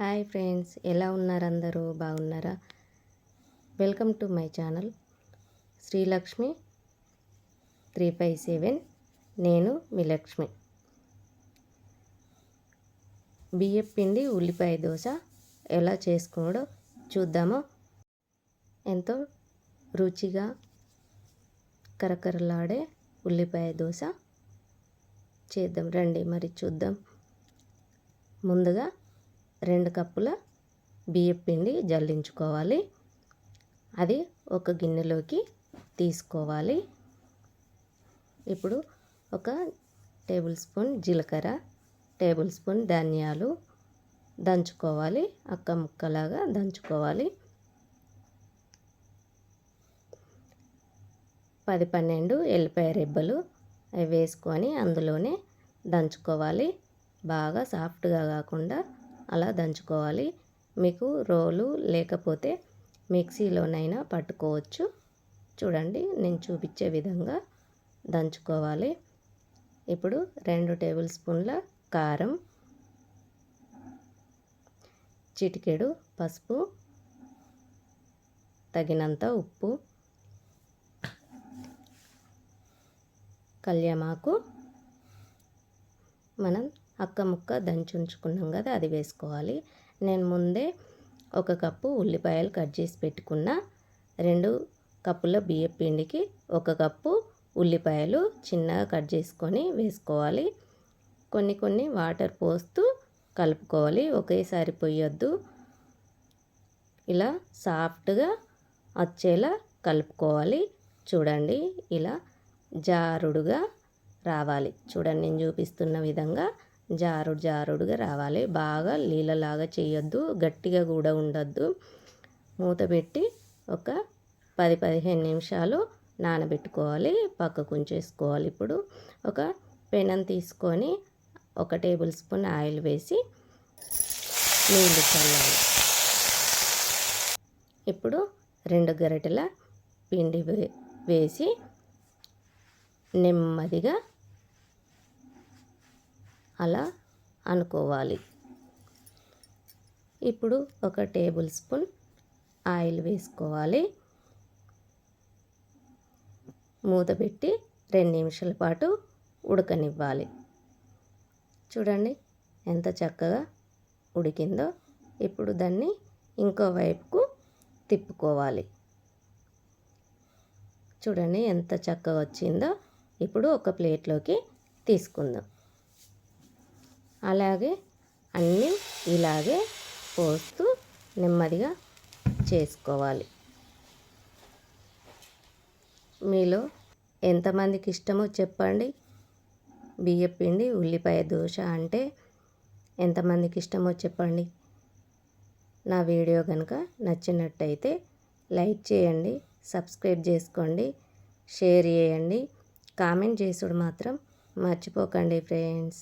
Hi friends ఎలా ఉన్నారు అందరూ? బాగున్నారా? Welcome to my channel Srilakshmi three five seven. నేను మీ లక్ష్మి. బియ్యం పిండి ఉల్లిపాయ దోశ ఎలా చేసుకోవడో చూద్దామో. ఎంతో రుచిగా కరకరలాడే ఉల్లిపాయ దోశ చేద్దాం. రండి మరి చూద్దాం. ముందుగా రెండు కప్పుల బియ్యం పిండి జల్లించుకోవాలి. అది ఒక గిన్నెలోకి తీసుకోవాలి. ఇప్పుడు ఒక టేబుల్ స్పూన్ జీలకర్ర టేబుల్ స్పూన్ ధనియాలు దంచుకోవాలి. అక్క ముక్కలాగా దంచుకోవాలి. పది పన్నెండు ఎల్లిపాయ రెబ్బలు అవి వేసుకొని అందులోనే దంచుకోవాలి. బాగా సాఫ్ట్గా కాకుండా అలా దంచుకోవాలి. మీకు రోలు లేకపోతే మిక్సీలోనైనా పట్టుకోవచ్చు. చూడండి నేను చూపించే విధంగా దంచుకోవాలి. ఇప్పుడు రెండు టేబుల్ స్పూన్ల కారం చిటికెడు పసుపు తగినంత ఉప్పు కళ్యామాకు. మనం అక్క ముక్క దంచి ఉంచుకున్నాం కదా అది వేసుకోవాలి. నేను ముందే ఒక కప్పు ఉల్లిపాయలు కట్ చేసి పెట్టుకున్న రెండు కప్పుల బియ్య పిండికి ఒక కప్పు ఉల్లిపాయలు చిన్నగా కట్ చేసుకొని వేసుకోవాలి. కొన్ని కొన్ని వాటర్ పోస్తూ కలుపుకోవాలి. ఒకేసారి పొయ్యొద్దు. ఇలా సాఫ్ట్గా వచ్చేలా కలుపుకోవాలి. చూడండి ఇలా జారుడుగా రావాలి. చూడండి నేను చూపిస్తున్న విధంగా జారుడు జారుడుగా రావాలి. బాగా నీళ్ళలాగా చేయొద్దు. గట్టిగా కూడా ఉండొద్దు. మూత పెట్టి ఒక పది పదిహేను నిమిషాలు నానబెట్టుకోవాలి. పక్కకు ఉంచేసుకోవాలి. ఇప్పుడు ఒక పెనం తీసుకొని ఒక టేబుల్ స్పూన్ ఆయిల్ వేసి నీళ్ళు చల్లాలి. ఇప్పుడు రెండు గరిటెల పిండి వేసి నెమ్మదిగా అలా అనుకోవాలి. ఇప్పుడు ఒక టేబుల్ స్పూన్ ఆయిల్ వేసుకోవాలి. మూత పెట్టి రెండు నిమిషాల పాటు ఉడకనివ్వాలి. చూడండి ఎంత చక్కగా ఉడికిందో. ఇప్పుడు దాన్ని ఇంకో వైపుకు తిప్పుకోవాలి. చూడండి ఎంత చక్కగా వచ్చిందో. ఇప్పుడు ఒక ప్లేట్లోకి తీసుకుందాం. అలాగే అన్నీ ఇలాగే పోస్తూ నెమ్మదిగా చేసుకోవాలి. మీలో ఎంతమందికి ఇష్టమో చెప్పండి. బియ్యపిండి ఉల్లిపాయ దోశ అంటే ఎంతమందికి ఇష్టమో చెప్పండి. నా వీడియో కనుక నచ్చినట్టయితే లైక్ చేయండి సబ్స్క్రైబ్ చేసుకోండి షేర్ చేయండి. కామెంట్ చేసుడు మాత్రం మర్చిపోకండి ఫ్రెండ్స్.